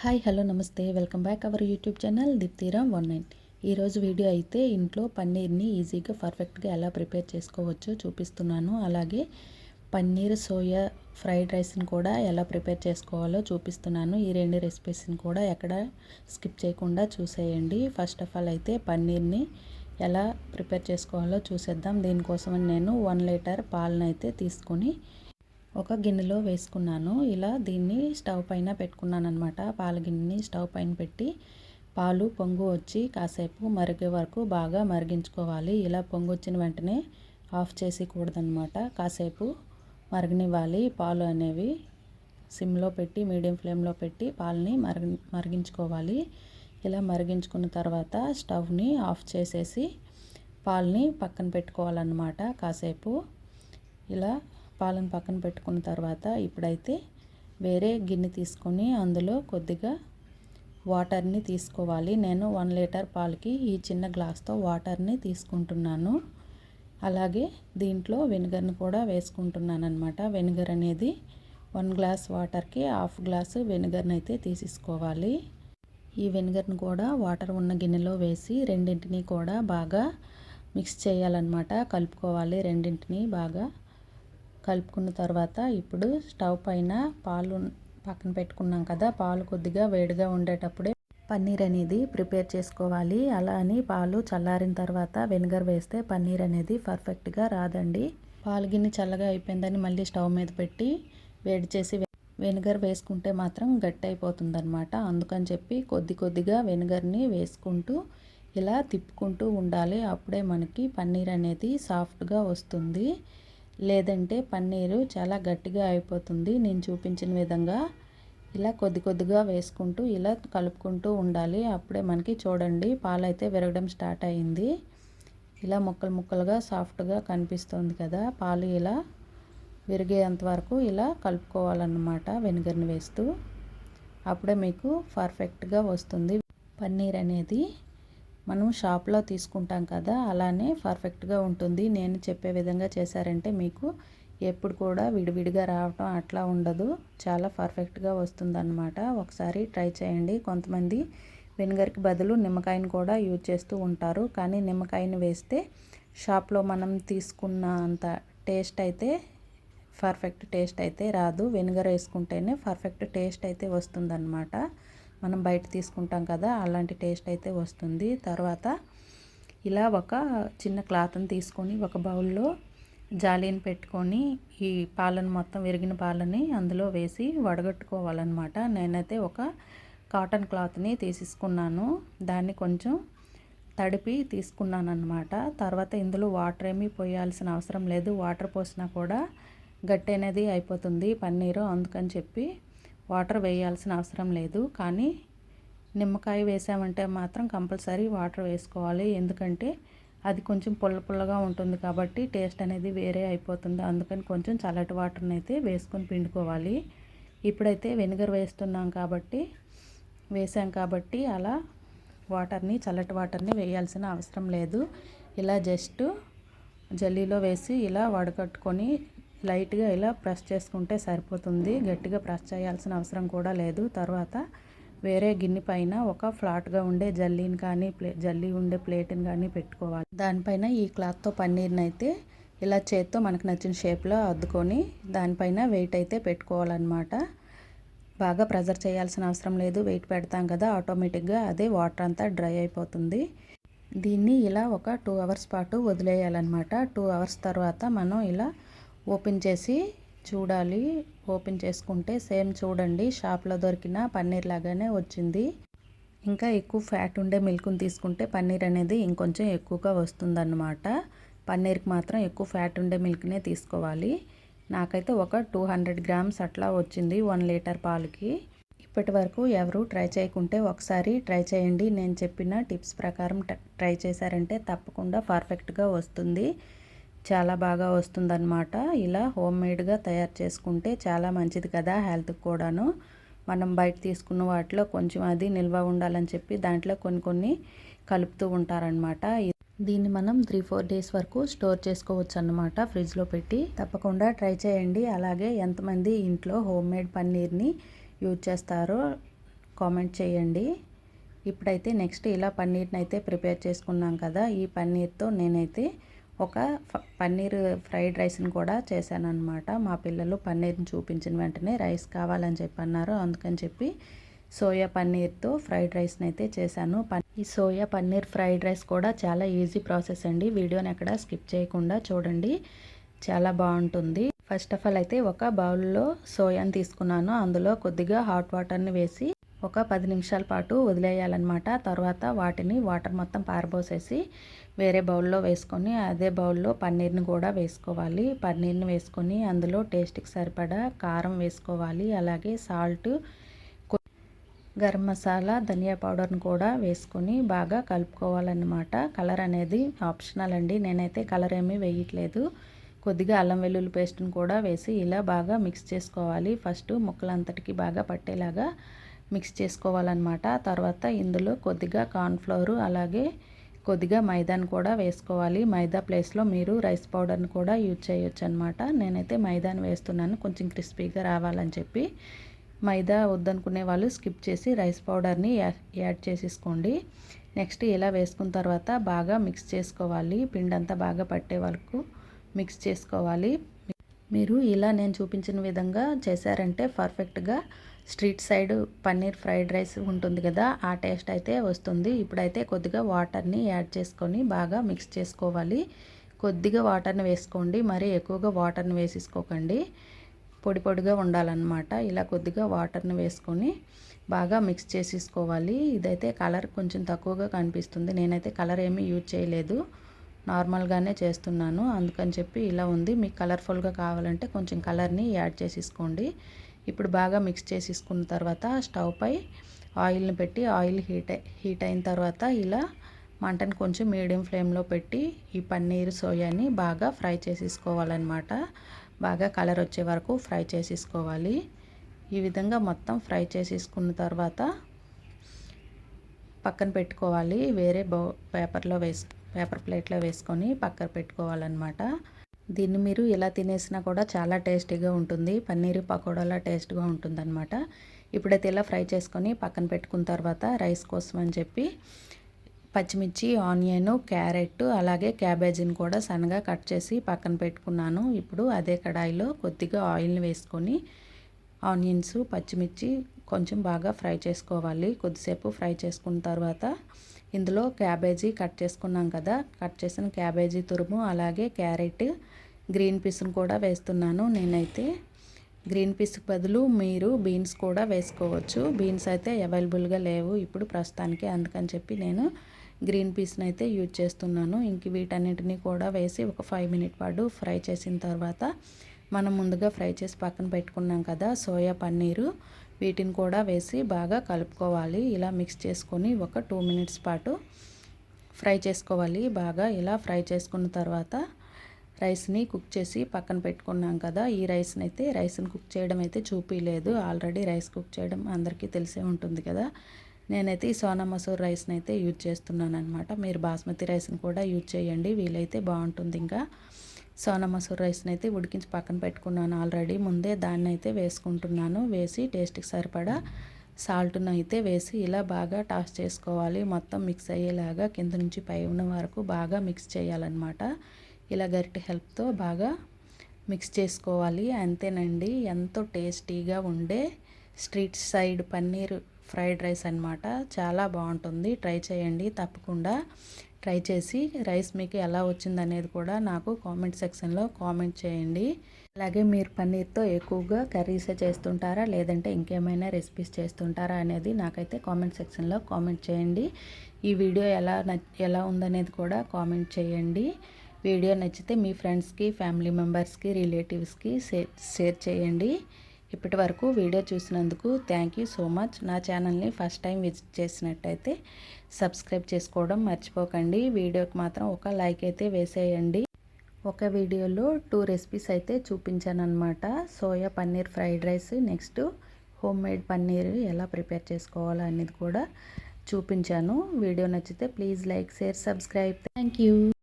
Hi hello నమస్తే. Welcome back our YouTube channel Deeptiram one nine. ఈరోజు video అయితే ఇంట్లో పన్నీర్ని ఈజీగా పర్ఫెక్ట్గా ఎలా ప్రిపేర్ చేసుకోవచ్చో చూపిస్తున్నాను. అలాగే పన్నీర్ సోయా ఫ్రైడ్ రైస్ని కూడా ఎలా ప్రిపేర్ చేసుకోవాలో చూపిస్తున్నాను. ఈ రెండు రెసిపీస్ని కూడా ఎక్కడ స్కిప్ చేయకుండా చూసేయండి. ఫస్ట్ ఆఫ్ ఆల్ అయితే పన్నీర్ని ఎలా ప్రిపేర్ చేసుకోవాలో చూసేద్దాం. దీనికోసం నేను వన్ లీటర్ పాలను అయితే తీసుకొని ఒక గిన్నెలో వేసుకున్నాను. ఇలా దీన్ని స్టవ్ పైన పెట్టుకున్నాను అనమాట పాల గిన్నెని స్టవ్ పైన పెట్టి పాలు పొంగు వచ్చి కాసేపు మరిగే వరకు బాగా మరిగించుకోవాలి. ఇలా పొంగు వచ్చిన వెంటనే ఆఫ్ చేసేకూడదనమాట కాసేపు మరగనివ్వాలి. పాలు అనేవి సిమ్లో పెట్టి మీడియం ఫ్లేమ్లో పెట్టి పాలని మరిగి మరిగించుకోవాలి. ఇలా మరిగించుకున్న తర్వాత స్టవ్ని ఆఫ్ చేసేసి పాలని పక్కన పెట్టుకోవాలన్నమాట. కాసేపు ఇలా పాలను పక్కన పెట్టుకున్న తర్వాత ఇప్పుడైతే వేరే గిన్నె తీసుకొని అందులో కొద్దిగా వాటర్ని తీసుకోవాలి. నేను వన్ లీటర్ పాలకి ఈ చిన్న గ్లాస్తో వాటర్ని తీసుకుంటున్నాను. అలాగే దీంట్లో వెనిగర్ని కూడా వేసుకుంటున్నాను అనమాట వెనిగర్ అనేది వన్ గ్లాస్ వాటర్కి హాఫ్ గ్లాసు వెనిగర్ని అయితే తీసేసుకోవాలి. ఈ వెనిగర్ని కూడా వాటర్ ఉన్న గిన్నెలో వేసి రెండింటిని కూడా బాగా మిక్స్ చేయాలన్నమాట. కలుపుకోవాలి రెండింటిని బాగా. కలుపుకున్న తర్వాత ఇప్పుడు స్టవ్ పైన పాలు పక్కన పెట్టుకున్నాం కదా పాలు కొద్దిగా వేడిగా ఉండేటప్పుడే పన్నీర్ అనేది ప్రిపేర్ చేసుకోవాలి. అలా అని పాలు చల్లారిన తర్వాత వెనిగర్ వేస్తే పన్నీర్ అనేది పర్ఫెక్ట్గా రాదండి. పాలు గిన్నె చల్లగా అయిపోయిందని మళ్ళీ స్టవ్ మీద పెట్టి వేడి చేసి వెనిగర్ వేసుకుంటే మాత్రం గట్టి అయిపోతుంది అనమాట అందుకని చెప్పి కొద్ది కొద్దిగా వెనిగర్ని వేసుకుంటూ ఇలా తిప్పుకుంటూ ఉండాలి. అప్పుడే మనకి పన్నీర్ అనేది సాఫ్ట్గా వస్తుంది. లేదంటే పన్నీరు చాలా గట్టిగా అయిపోతుంది. నేను చూపించిన విధంగా ఇలా కొద్ది కొద్దిగా వేసుకుంటూ ఇలా కలుపుకుంటూ ఉండాలి. అప్పుడే మనకి చూడండి పాలైతే విరగడం స్టార్ట్ అయింది. ఇలా ముక్కలు ముక్కలుగా సాఫ్ట్గా కనిపిస్తుంది కదా. పాలు ఇలా విరిగేంత వరకు ఇలా కలుపుకోవాలన్నమాట వెనిగర్ని వేస్తూ. అప్పుడే మీకు పర్ఫెక్ట్గా వస్తుంది. పన్నీర్ అనేది మనం షాప్లో తీసుకుంటాం కదా అలానే పర్ఫెక్ట్గా ఉంటుంది. నేను చెప్పే విధంగా చేశారంటే మీకు ఎప్పుడు కూడా విడివిడిగా రావటం అట్లా ఉండదు. చాలా పర్ఫెక్ట్గా వస్తుందన్నమాట. ఒకసారి ట్రై చేయండి. కొంతమంది వెనిగర్కి బదులు నిమ్మకాయని కూడా యూజ్ చేస్తూ ఉంటారు. కానీ నిమ్మకాయని వేస్తే షాప్లో మనం తీసుకున్న అంత టేస్ట్ అయితే పర్ఫెక్ట్ టేస్ట్ అయితే రాదు. వెనిగర్ వేసుకుంటేనే పర్ఫెక్ట్ టేస్ట్ అయితే వస్తుందన్నమాట. మనం బయట తీసుకుంటాం కదా అలాంటి టేస్ట్ అయితే వస్తుంది. తర్వాత ఇలా ఒక చిన్న క్లాత్ని తీసుకొని ఒక బౌల్లో జాలీని పెట్టుకొని ఈ పాలను మొత్తం విరిగిన పాలని అందులో వేసి వడగట్టుకోవాలన్నమాట. నేనైతే ఒక కాటన్ క్లాత్ని తీసేసుకున్నాను. దాన్ని కొంచెం తడిపి తీసుకున్నాను అనమాట తర్వాత ఇందులో వాటర్ ఏమీ పోయాల్సిన అవసరం లేదు. వాటర్ పోసినా కూడా గట్టి అనేది అయిపోతుంది పన్నీరు అందుకని చెప్పి వాటర్ వేయాల్సిన అవసరం లేదు. కానీ నిమ్మకాయ వేసామంటే మాత్రం కంపల్సరీ వాటర్ వేసుకోవాలి. ఎందుకంటే అది కొంచెం పుల్ల పుల్లగా ఉంటుంది కాబట్టి టేస్ట్ అనేది వేరే అయిపోతుంది. అందుకని కొంచెం చల్లటి వాటర్ని అయితే వేసుకొని పిండుకోవాలి. ఇప్పుడైతే వెనిగర్ వేస్తున్నాం కాబట్టి వేసాం కాబట్టి అలా వాటర్ని చల్లటి వాటర్ని వేయాల్సిన అవసరం లేదు. ఇలా జస్ట్ జల్లీలో వేసి ఇలా వడకట్టుకొని లైట్గా ఇలా ప్రెస్ చేసుకుంటే సరిపోతుంది. గట్టిగా ప్రెస్ చేయాల్సిన అవసరం కూడా లేదు. తర్వాత వేరే గిన్నె పైన ఒక ఫ్లాట్గా ఉండే జల్లీని కానీ ప్లే జల్లీ ఉండే ప్లేట్ని కానీ పెట్టుకోవాలి. దానిపైన ఈ క్లాత్తో పన్నీర్ని అయితే ఇలా చేత్తో మనకు నచ్చిన షేప్లో అద్దుకొని దానిపైన వెయిట్ అయితే పెట్టుకోవాలన్నమాట. బాగా ప్రెజర్ చేయాల్సిన అవసరం లేదు. వెయిట్ పెడతాం కదా ఆటోమేటిక్గా అదే వాటర్ అంతా డ్రై అయిపోతుంది. దీన్ని ఇలా ఒక టూ అవర్స్ పాటు వదిలేయాలన్నమాట. టూ అవర్స్ తర్వాత మనం ఇలా ఓపెన్ చేసి చూడాలి. ఓపెన్ చేసుకుంటే సేమ్ చూడండి షాప్లో దొరికిన పన్నీర్ లాగానే వచ్చింది. ఇంకా ఎక్కువ ఫ్యాట్ ఉండే మిల్క్ని తీసుకుంటే పన్నీర్ అనేది ఇంకొంచెం ఎక్కువగా వస్తుందన్నమాట. పన్నీర్కి మాత్రం ఎక్కువ ఫ్యాట్ ఉండే మిల్క్నే తీసుకోవాలి. నాకైతే ఒక టూ హండ్రెడ్ గ్రామ్స్ అట్లా వచ్చింది వన్ లీటర్ పాలకి. ఇప్పటి వరకు ఎవరు ట్రై చేయకుంటే ఒకసారి ట్రై చేయండి. నేను చెప్పిన టిప్స్ ప్రకారం ట్రై చేశారంటే తప్పకుండా పర్ఫెక్ట్గా వస్తుంది. చాలా బాగా వస్తుందన్నమాట. ఇలా హోమ్ మేడ్గా తయారు చేసుకుంటే చాలా మంచిది కదా హెల్త్కి కూడాను. మనం బయట తీసుకున్న వాటిలో కొంచెం అది నిల్వ ఉండాలని చెప్పి దాంట్లో కొన్ని కొన్ని కలుపుతూ ఉంటారనమాట దీన్ని మనం త్రీ ఫోర్ డేస్ వరకు స్టోర్ చేసుకోవచ్చు అనమాట ఫ్రిడ్జ్లో పెట్టి. తప్పకుండా ట్రై చేయండి. అలాగే ఎంతమంది ఇంట్లో హోమ్ మేడ్ పన్నీర్ని యూజ్ చేస్తారో కామెంట్ చేయండి. ఇప్పుడైతే నెక్స్ట్ ఇలా పన్నీర్ని అయితే ప్రిపేర్ చేసుకున్నాం కదా ఈ పన్నీర్తో నేనైతే ఒక పన్నీర్ ఫ్రైడ్ రైస్ని కూడా చేశాను అనమాట మా పిల్లలు పన్నీర్ని చూపించిన వెంటనే రైస్ కావాలని చెప్పి అన్నారు అందుకని చెప్పి సోయా పన్నీర్తో ఫ్రైడ్ రైస్ని అయితే చేశాను. ఈ సోయా పన్నీర్ ఫ్రైడ్ రైస్ కూడా చాలా ఈజీ ప్రాసెస్ అండి. వీడియోని ఎక్కడ స్కిప్ చేయకుండా చూడండి. చాలా బాగుంటుంది. ఫస్ట్ ఆఫ్ ఆల్ అయితే ఒక బౌల్లో సోయాని తీసుకున్నాను. అందులో కొద్దిగా హాట్ వాటర్ని వేసి ఒక పది నిమిషాల పాటు వదిలేయాలన్నమాట. తర్వాత వాటిని వాటర్ మొత్తం పారబోసేసి వేరే బౌల్లో వేసుకొని అదే బౌల్లో పన్నీర్ని కూడా వేసుకోవాలి. పన్నీర్ని వేసుకొని అందులో టేస్ట్కి సరిపడా కారం వేసుకోవాలి. అలాగే సాల్ట్ గరం మసాలా ధనియా పౌడర్ని కూడా వేసుకొని బాగా కలుపుకోవాలన్నమాట. కలర్ అనేది ఆప్షనల్ అండి. నేనైతే కలర్ ఏమీ వేయట్లేదు. కొద్దిగా అల్లం వెల్లుల్లి పేస్ట్ని కూడా వేసి ఇలా బాగా మిక్స్ చేసుకోవాలి. ఫస్ట్ ముక్కలంతటికి బాగా పట్టేలాగా మిక్స్ చేసుకోవాలన్నమాట. తర్వాత ఇందులో కొద్దిగా కార్న్ఫ్లవరు అలాగే కొద్దిగా మైదాని కూడా వేసుకోవాలి. మైదా ప్లేస్లో మీరు రైస్ పౌడర్ని కూడా యూజ్ చేయొచ్చు అనమాట నేనైతే మైదాని వేస్తున్నాను కొంచెం క్రిస్పీగా రావాలని చెప్పి. మైదా వద్దనుకునే వాళ్ళు స్కిప్ చేసి రైస్ పౌడర్ని యాడ్ చేసేసుకోండి. నెక్స్ట్ ఇలా వేసుకున్న తర్వాత బాగా మిక్స్ చేసుకోవాలి. పిండి అంతా బాగా పట్టే వరకు మిక్స్ చేసుకోవాలి. మీరు ఇలా నేను చూపించిన విధంగా చేశారంటే పర్ఫెక్ట్గా street side paneer fried rice ఉంటుంది కదా ఆ టేస్ట్ అయితే వస్తుంది. ఇప్పుడైతే కొద్దిగా వాటర్ని యాడ్ చేసుకొని బాగా మిక్స్ చేసుకోవాలి. కొద్దిగా వాటర్ని వేసుకోండి మరీ ఎక్కువగా వాటర్ని వేసేసుకోకండి. పొడి పొడిగా ఉండాలన్నమాట. ఇలా కొద్దిగా వాటర్ని వేసుకొని బాగా మిక్స్ చేసేసుకోవాలి. ఇదైతే కలర్ కొంచెం తక్కువగా కనిపిస్తుంది. నేనైతే కలర్ ఏమీ యూజ్ చేయలేదు. నార్మల్గానే చేస్తున్నాను. అందుకని చెప్పి ఇలా ఉంది. మీకు కలర్ఫుల్గా కావాలంటే కొంచెం కలర్ని యాడ్ చేసేసుకోండి. ఇప్పుడు బాగా మిక్స్ చేసేసుకున్న తర్వాత స్టవ్ పై ఆయిల్ని పెట్టి ఆయిల్ హీట్ హీట్ అయిన తర్వాత ఇలా మంటను కొంచెం మీడియం ఫ్లేమ్లో పెట్టి ఈ పన్నీర్ సోయాని బాగా ఫ్రై చేసేసుకోవాలన్నమాట. బాగా కలర్ వచ్చే వరకు ఫ్రై చేసేసుకోవాలి. ఈ విధంగా మొత్తం ఫ్రై చేసేసుకున్న తర్వాత పక్కన పెట్టుకోవాలి. వేరే బౌ పేపర్లో వేసు పేపర్ ప్లేట్లో వేసుకొని పక్కన పెట్టుకోవాలన్నమాట. దీన్ని మీరు ఇలా తినేసినా కూడా చాలా టేస్టీగా ఉంటుంది. పన్నీరు పకోడాలా టేస్ట్గా ఉంటుందన్నమాట. ఇప్పుడైతే ఇలా ఫ్రై చేసుకొని పక్కన పెట్టుకున్న తర్వాత రైస్ కోసం అని చెప్పి పచ్చిమిర్చి ఆనియన్ క్యారెట్ అలాగే క్యాబేజీని కూడా సన్నగా కట్ చేసి పక్కన పెట్టుకున్నాను. ఇప్పుడు అదే కడాయిలో కొద్దిగా ఆయిల్ని వేసుకొని ఆనియన్స్ పచ్చిమిర్చి కొంచెం బాగా ఫ్రై చేసుకోవాలి. కొద్దిసేపు ఫ్రై చేసుకున్న తర్వాత ఇందులో క్యాబేజీ కట్ చేసుకున్నాం కదా. కట్ చేసిన క్యాబేజీ తురుము అలాగే క్యారెట్ గ్రీన్ పీస్ని కూడా వేస్తున్నాను నేనైతే. గ్రీన్ పీస్కి బదులు మీరు బీన్స్ కూడా వేసుకోవచ్చు. బీన్స్ అయితే అవైలబుల్గా లేవు ఇప్పుడు ప్రస్తుతానికి. అందుకని చెప్పి నేను గ్రీన్ పీస్ని అయితే యూజ్ చేస్తున్నాను. ఇంక వీటన్నిటిని కూడా వేసి ఒక ఫైవ్ మినిట్ పాటు ఫ్రై చేసిన తర్వాత మనం ముందుగా ఫ్రై చేసి పక్కన పెట్టుకున్నాం కదా సోయా పన్నీరు. వీటిని కూడా వేసి బాగా కలుపుకోవాలి. ఇలా మిక్స్ చేసుకొని ఒక టూ మినిట్స్ పాటు ఫ్రై చేసుకోవాలి. బాగా ఇలా ఫ్రై చేసుకున్న తర్వాత రైస్ని కుక్ చేసి పక్కన పెట్టుకున్నాం కదా ఈ రైస్ని అయితే రైస్ని కుక్ చేయడం అయితే చూపించలేదు ఆల్రెడీ రైస్ కుక్ చేయడం అందరికీ తెలిసే ఉంటుంది కదా. నేనైతే ఈ సోనా మసూర్ రైస్ని అయితే యూజ్ చేస్తున్నాను అనమాట మీరు బాస్మతి రైస్ని కూడా యూజ్ చేయండి. వీలైతే బాగుంటుంది ఇంకా. సోనా మసూర్ రైస్ని అయితే ఉడికించి పక్కన పెట్టుకున్నాను ఆల్రెడీ. ముందే దాన్ని అయితే వేసుకుంటున్నాను. వేసి టేస్ట్కి సరిపడా సాల్ట్ను అయితే వేసి ఇలా బాగా టాస్ చేసుకోవాలి. మొత్తం మిక్స్ అయ్యేలాగా కింద నుంచి పై ఉన్న వరకు బాగా మిక్స్ చేయాలన్నమాట. ఇలా గరిటె హెల్ప్తో బాగా మిక్స్ చేసుకోవాలి. అంతేనండి. ఎంతో టేస్టీగా ఉండే street side paneer fried rice అనమాట చాలా బాగుంటుంది. ట్రై చేయండి తప్పకుండా. ట్రై చేసి రైస్ మీకు ఎలా వచ్చింది అనేది కూడా నాకు కామెంట్ సెక్షన్లో కామెంట్ చేయండి. అలాగే మీరు పన్నీర్తో ఎక్కువగా కర్రీసే చేస్తుంటారా లేదంటే ఇంకేమైనా రెసిపీస్ చేస్తుంటారా అనేది నాకైతే కామెంట్ సెక్షన్లో కామెంట్ చేయండి. ఈ వీడియో ఎలా ఎలా ఉందనేది కూడా కామెంట్ చేయండి. వీడియో నచ్చితే మీ ఫ్రెండ్స్కి ఫ్యామిలీ మెంబర్స్కి రిలేటివ్స్కి షేర్ చేయండి. ఇప్పటి వరకు వీడియో చూసినందుకు థ్యాంక్ యూ సో మచ్ నా ఛానల్ని ఫస్ట్ టైం విజిట్ చేసినట్టయితే సబ్స్క్రైబ్ చేసుకోవడం మర్చిపోకండి. వీడియోకి మాత్రం ఒక లైక్ అయితే వేసేయండి. ఒక వీడియోలో టూ రెసిపీస్ అయితే చూపించాను అనమాట soya paneer fried rice next home made paneer ఎలా ప్రిపేర్ చేసుకోవాలో అనేది కూడా చూపించాను. వీడియో నచ్చితే please like share subscribe thank you